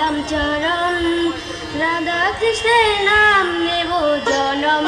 ধরিলাম চরণ রাধা কৃষ্ণের নাম নেব জনম জনম